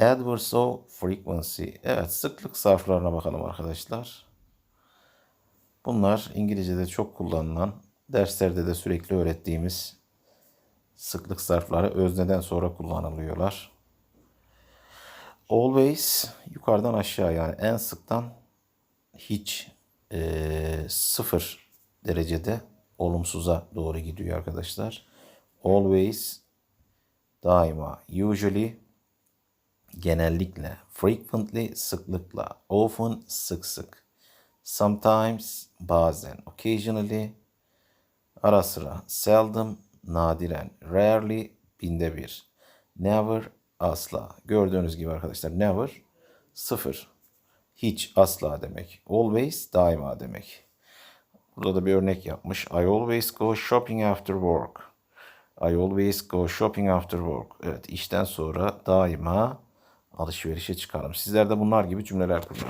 Adverse of frequency. Evet sıklık zarflarına bakalım arkadaşlar. Bunlar İngilizce'de çok kullanılan, derslerde de sürekli öğrettiğimiz sıklık zarfları özneden sonra kullanılıyorlar. Always yukarıdan aşağı yani en sıktan hiç eee, sıfır derecede olumsuza doğru gidiyor arkadaşlar. Always daima usually genellikle frequently sıklıkla often sık sık. Sometimes bazen occasionally ara sıra seldom nadiren rarely binde bir. Never asla. Gördüğünüz gibi arkadaşlar never sıfır. Hiç asla demek. Always daima demek. Burada da bir örnek yapmış. I always go shopping after work. I always go shopping after work. Evet işten sonra daima alışverişe çıkarım sizler de bunlar gibi cümleler kurun